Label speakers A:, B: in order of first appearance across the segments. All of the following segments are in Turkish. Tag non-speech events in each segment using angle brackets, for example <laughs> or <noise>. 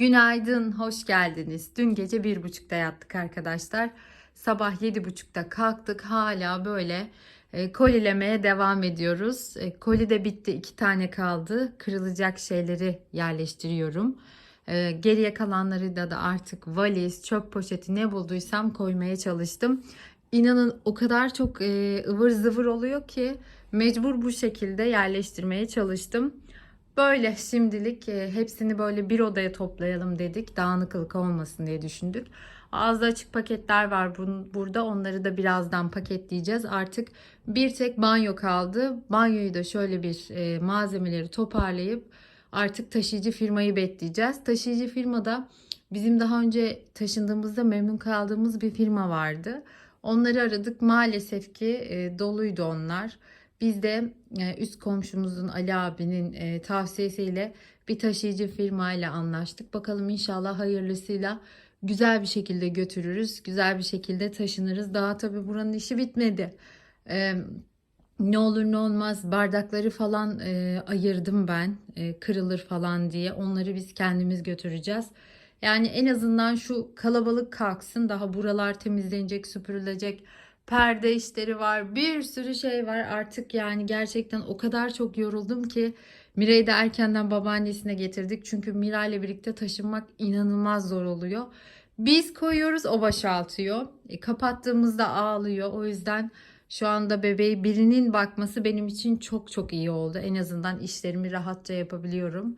A: Günaydın, hoş geldiniz. Dün gece bir buçukta yattık arkadaşlar. Sabah yedi buçukta kalktık. Hala böyle e, kolilemeye devam ediyoruz. E, koli de bitti, iki tane kaldı. Kırılacak şeyleri yerleştiriyorum. E, geriye kalanları da da artık valiz, çöp poşeti ne bulduysam koymaya çalıştım. İnanın o kadar çok ıvır zıvır oluyor ki mecbur bu şekilde yerleştirmeye çalıştım. Böyle şimdilik e, hepsini böyle bir odaya toplayalım dedik. Dağınıklık olmasın diye düşündük. Ağzı açık paketler var burada. Onları da birazdan paketleyeceğiz. Artık bir tek banyo kaldı. Banyoyu da şöyle bir e, malzemeleri toparlayıp artık taşıyıcı firmayı bekleyeceğiz. Taşıyıcı firmada bizim daha önce taşındığımızda memnun kaldığımız bir firma vardı. Onları aradık. Maalesef ki e, doluydu onlar. Biz de e, üst komşumuzun Ali abinin e, tavsiyesiyle bir taşıyıcı firmayla anlaştık. Bakalım inşallah hayırlısıyla güzel bir şekilde götürürüz. Güzel bir şekilde taşınırız. Daha tabii buranın işi bitmedi. E, ne olur ne olmaz bardakları falan ayırdım ben kırılır falan diye. Onları biz kendimiz götüreceğiz. Yani en azından şu kalabalık kalksın. Daha buralar temizlenecek, süpürülecek perde işleri var. Bir sürü şey var. Artık yani gerçekten o kadar çok yoruldum ki Miray'ı da erkenden babaannesine getirdik. Çünkü Mira ile birlikte taşınmak inanılmaz zor oluyor. Biz koyuyoruz o boşaltıyor. E, kapattığımızda ağlıyor. O yüzden şu anda bebeği birinin bakması benim için çok çok iyi oldu. En azından işlerimi rahatça yapabiliyorum.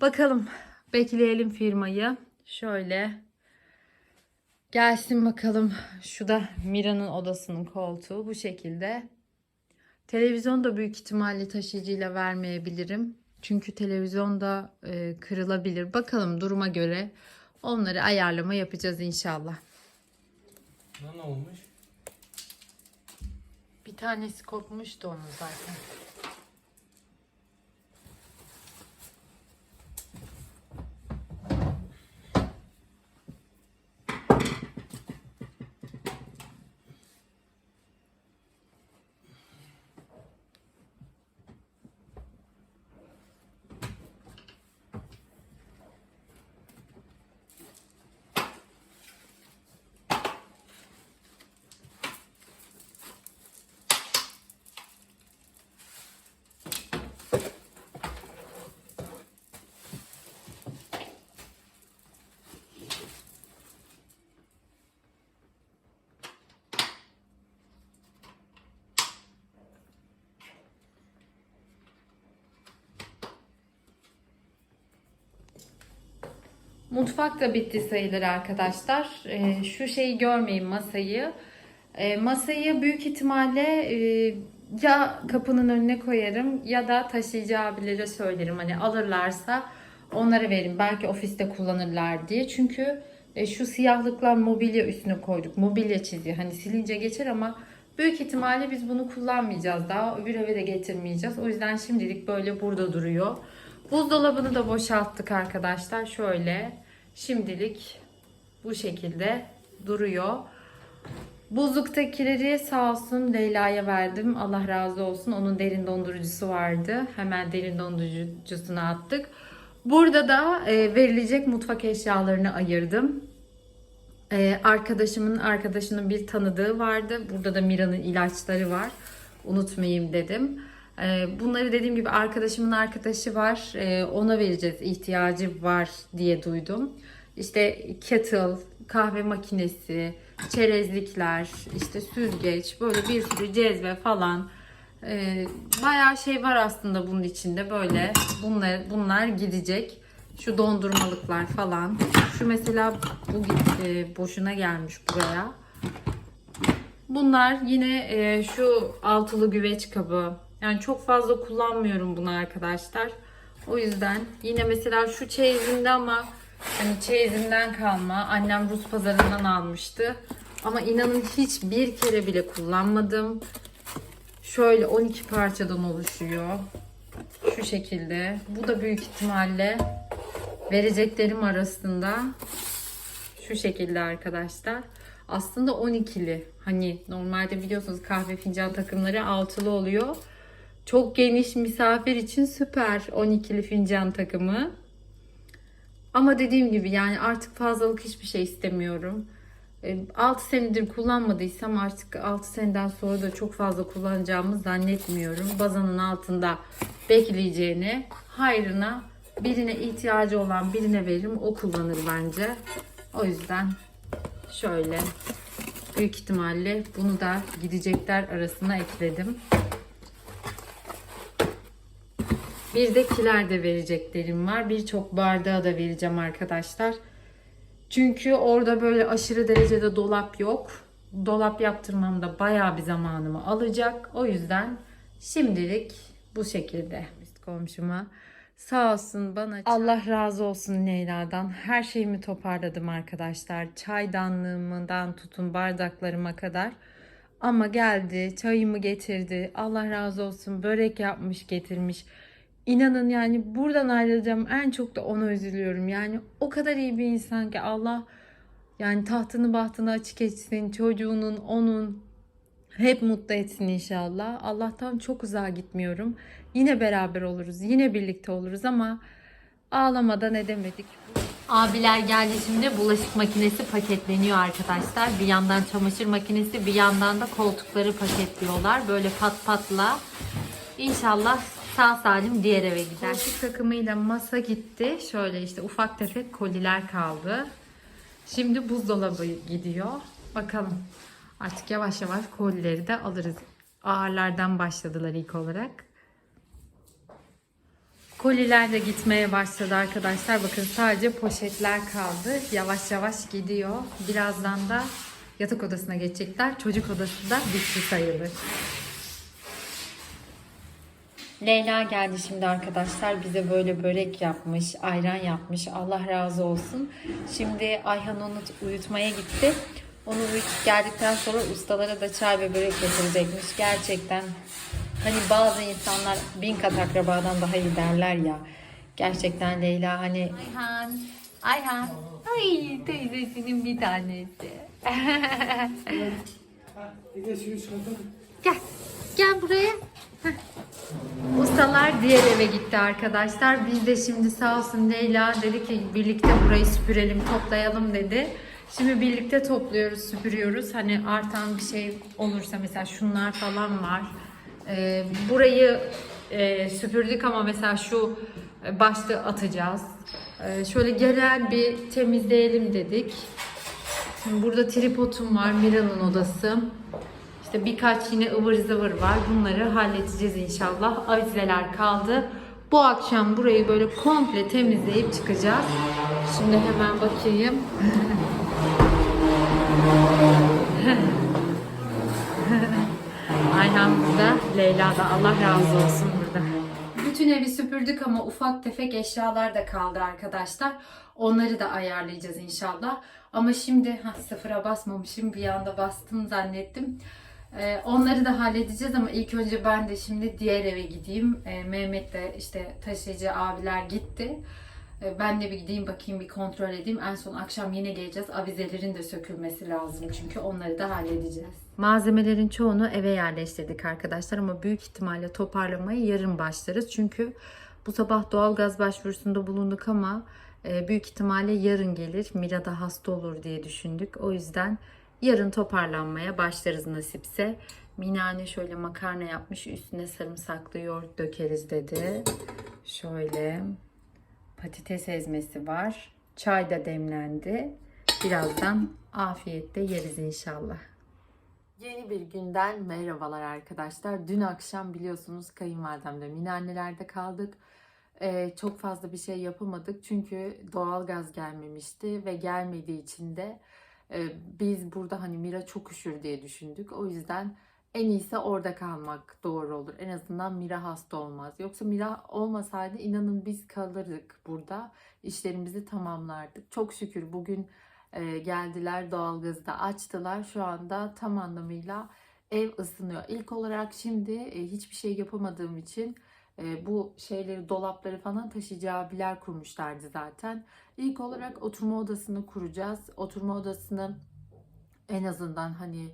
A: Bakalım bekleyelim firmayı. Şöyle Gelsin bakalım. Şu da Mira'nın odasının koltuğu bu şekilde. Televizyon da büyük ihtimalle taşıyıcıyla vermeyebilirim. Çünkü televizyon da e, kırılabilir. Bakalım duruma göre onları ayarlama yapacağız inşallah.
B: Ne olmuş?
A: Bir tanesi kopmuştu onun zaten. Mutfak da bitti sayılır arkadaşlar. Ee, şu şeyi görmeyin masayı. Ee, masayı büyük ihtimalle e, ya kapının önüne koyarım ya da taşıyıcı abilere söylerim. Hani alırlarsa onlara veririm. Belki ofiste kullanırlar diye. Çünkü e, şu siyahlıklar mobilya üstüne koyduk. Mobilya çiziyor. Hani silince geçer ama büyük ihtimalle biz bunu kullanmayacağız daha. Öbür eve de getirmeyeceğiz. O yüzden şimdilik böyle burada duruyor. Buzdolabını da boşalttık arkadaşlar. Şöyle şimdilik bu şekilde duruyor. Buzluktakileri sağ olsun Leyla'ya verdim. Allah razı olsun. Onun derin dondurucusu vardı. Hemen derin dondurucusuna attık. Burada da e, verilecek mutfak eşyalarını ayırdım. E, arkadaşımın arkadaşının bir tanıdığı vardı. Burada da Mira'nın ilaçları var. Unutmayayım dedim. E, bunları dediğim gibi arkadaşımın arkadaşı var. E, ona vereceğiz. ihtiyacı var diye duydum. İşte kettle, kahve makinesi, çerezlikler, işte süzgeç, böyle bir sürü cezve falan. Ee, bayağı şey var aslında bunun içinde böyle. Bunlar, bunlar gidecek. Şu dondurmalıklar falan. Şu mesela bu gitti, boşuna gelmiş buraya. Bunlar yine e, şu altılı güveç kabı. Yani çok fazla kullanmıyorum bunu arkadaşlar. O yüzden yine mesela şu çeyizinde ama hani çeyizinden kalma. Annem Rus pazarından almıştı. Ama inanın hiç bir kere bile kullanmadım. Şöyle 12 parçadan oluşuyor. Şu şekilde. Bu da büyük ihtimalle vereceklerim arasında şu şekilde arkadaşlar. Aslında 12'li. Hani normalde biliyorsunuz kahve fincan takımları altılı oluyor. Çok geniş misafir için süper 12'li fincan takımı. Ama dediğim gibi yani artık fazlalık hiçbir şey istemiyorum. 6 senedir kullanmadıysam artık 6 seneden sonra da çok fazla kullanacağımı zannetmiyorum. Bazanın altında bekleyeceğini hayrına birine ihtiyacı olan birine veririm. O kullanır bence. O yüzden şöyle büyük ihtimalle bunu da gidecekler arasına ekledim. Bir de kiler de vereceklerim var. Birçok bardağı da vereceğim arkadaşlar. Çünkü orada böyle aşırı derecede dolap yok. Dolap yaptırmam da bayağı bir zamanımı alacak. O yüzden şimdilik bu şekilde. Komşuma sağ olsun bana Allah razı olsun Leyla'dan. Her şeyimi toparladım arkadaşlar. Çaydanlığımdan tutun bardaklarıma kadar. Ama geldi, çayımı getirdi. Allah razı olsun. Börek yapmış, getirmiş. İnanın yani buradan ayrılacağım en çok da ona üzülüyorum. Yani o kadar iyi bir insan ki Allah yani tahtını bahtını açık etsin. Çocuğunun, onun hep mutlu etsin inşallah. Allah'tan çok uzağa gitmiyorum. Yine beraber oluruz. Yine birlikte oluruz ama ağlamadan edemedik. Abiler geldi şimdi bulaşık makinesi paketleniyor arkadaşlar. Bir yandan çamaşır makinesi bir yandan da koltukları paketliyorlar. Böyle pat patla. İnşallah sağ salim diğer eve gider. Bulaşık takımıyla masa gitti. Şöyle işte ufak tefek koliler kaldı. Şimdi buzdolabı gidiyor. Bakalım. Artık yavaş yavaş kolileri de alırız. Ağırlardan başladılar ilk olarak. Koliler de gitmeye başladı arkadaşlar. Bakın sadece poşetler kaldı. Yavaş yavaş gidiyor. Birazdan da yatak odasına geçecekler. Çocuk odası da bitti sayılır. Leyla geldi şimdi arkadaşlar. Bize böyle börek yapmış, ayran yapmış. Allah razı olsun. Şimdi Ayhan onu uyutmaya gitti. Onu uyutup geldikten sonra ustalara da çay ve börek getirecekmiş. Gerçekten hani bazı insanlar bin kat akrabadan daha iyi derler ya. Gerçekten Leyla hani Ayhan, Ayhan. Ay teyzesinin bir tanesi. <laughs> Gel. Gel buraya. Heh. Ustalar diğer eve gitti arkadaşlar. Biz de şimdi sağ olsun Leyla dedi ki birlikte burayı süpürelim, toplayalım dedi. Şimdi birlikte topluyoruz, süpürüyoruz. Hani artan bir şey olursa mesela şunlar falan var. Ee, burayı e, süpürdük ama mesela şu e, başlığı atacağız. Ee, şöyle genel bir temizleyelim dedik. Şimdi burada tripodum var, Mira'nın odası. İşte birkaç yine ıvır zıvır var. Bunları halledeceğiz inşallah. Avizeler kaldı. Bu akşam burayı böyle komple temizleyip çıkacağız. Şimdi hemen bakayım. Ayhan burada. Leyla da Allah razı olsun burada. Bütün evi süpürdük ama ufak tefek eşyalar da kaldı arkadaşlar. Onları da ayarlayacağız inşallah. Ama şimdi ha, sıfıra basmamışım. Bir anda bastım zannettim. Ee, onları da halledeceğiz ama ilk önce ben de şimdi diğer eve gideyim. Ee, Mehmet de işte taşıyıcı abiler gitti. Ee, ben de bir gideyim bakayım bir kontrol edeyim. En son akşam yine geleceğiz. Avizelerin de sökülmesi lazım çünkü onları da halledeceğiz. Malzemelerin çoğunu eve yerleştirdik arkadaşlar ama büyük ihtimalle toparlamaya yarın başlarız. Çünkü bu sabah doğalgaz başvurusunda bulunduk ama e, büyük ihtimalle yarın gelir. Mira da hasta olur diye düşündük. O yüzden yarın toparlanmaya başlarız nasipse. Minane şöyle makarna yapmış. Üstüne sarımsaklı yoğurt dökeriz dedi. Şöyle patates ezmesi var. Çay da demlendi. Birazdan afiyetle yeriz inşallah. Yeni bir günden merhabalar arkadaşlar. Dün akşam biliyorsunuz kayınvalidemle minannelerde kaldık. Ee, çok fazla bir şey yapamadık çünkü doğalgaz gelmemişti ve gelmediği için de biz burada hani Mira çok üşür diye düşündük. O yüzden en iyisi orada kalmak doğru olur. En azından Mira hasta olmaz. Yoksa Mira olmasaydı inanın biz kalırdık burada. İşlerimizi tamamlardık. Çok şükür bugün e, geldiler doğalgazı da açtılar. Şu anda tam anlamıyla ev ısınıyor. İlk olarak şimdi e, hiçbir şey yapamadığım için e, bu şeyleri dolapları falan taşıyıcı abiler kurmuşlardı zaten. İlk olarak oturma odasını kuracağız. Oturma odasını en azından hani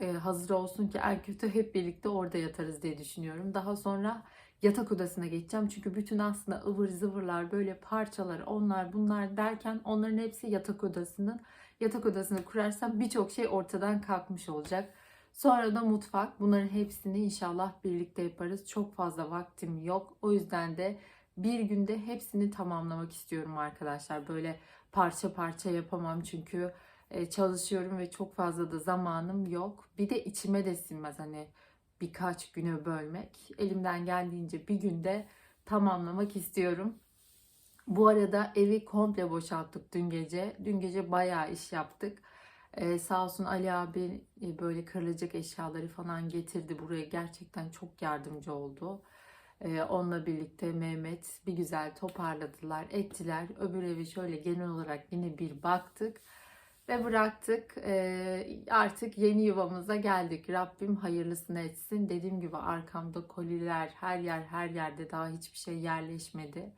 A: e, hazır olsun ki en kötü hep birlikte orada yatarız diye düşünüyorum. Daha sonra yatak odasına geçeceğim. Çünkü bütün aslında ıvır zıvırlar böyle parçalar onlar bunlar derken onların hepsi yatak odasının. Yatak odasını kurarsam birçok şey ortadan kalkmış olacak. Sonra da mutfak. Bunların hepsini inşallah birlikte yaparız. Çok fazla vaktim yok. O yüzden de bir günde hepsini tamamlamak istiyorum arkadaşlar. Böyle parça parça yapamam çünkü e, çalışıyorum ve çok fazla da zamanım yok. Bir de içime de sinmez hani birkaç güne bölmek. Elimden geldiğince bir günde tamamlamak istiyorum. Bu arada evi komple boşalttık dün gece. Dün gece bayağı iş yaptık. Ee, sağ olsun Ali abi e, böyle kırılacak eşyaları falan getirdi buraya. Gerçekten çok yardımcı oldu. Ee, onunla birlikte Mehmet bir güzel toparladılar, ettiler. Öbür evi şöyle genel olarak yine bir baktık ve bıraktık. Ee, artık yeni yuvamıza geldik. Rabbim hayırlısını etsin. Dediğim gibi arkamda koliler, her yer her yerde daha hiçbir şey yerleşmedi.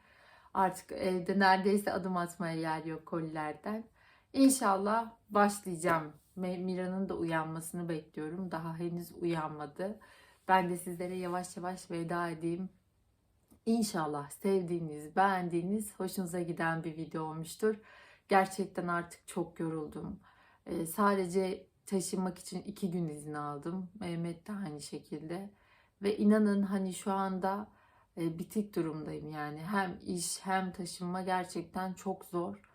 A: Artık evde neredeyse adım atmaya yer yok kolilerden. İnşallah başlayacağım. Mira'nın da uyanmasını bekliyorum. Daha henüz uyanmadı. Ben de sizlere yavaş yavaş veda edeyim. İnşallah sevdiğiniz, beğendiğiniz, hoşunuza giden bir video olmuştur. Gerçekten artık çok yoruldum. Ee, sadece taşınmak için iki gün izin aldım. Mehmet de aynı şekilde. Ve inanın hani şu anda e, bitik durumdayım yani. Hem iş hem taşınma gerçekten çok zor.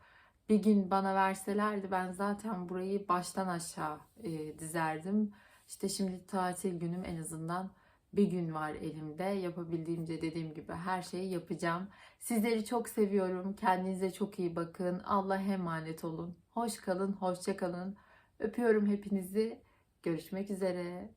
A: Bir gün bana verselerdi ben zaten burayı baştan aşağı e, dizerdim. İşte şimdi tatil günüm en azından bir gün var elimde. Yapabildiğimce dediğim gibi her şeyi yapacağım. Sizleri çok seviyorum. Kendinize çok iyi bakın. Allah'a emanet olun. Hoş kalın, hoşça kalın. Öpüyorum hepinizi. Görüşmek üzere.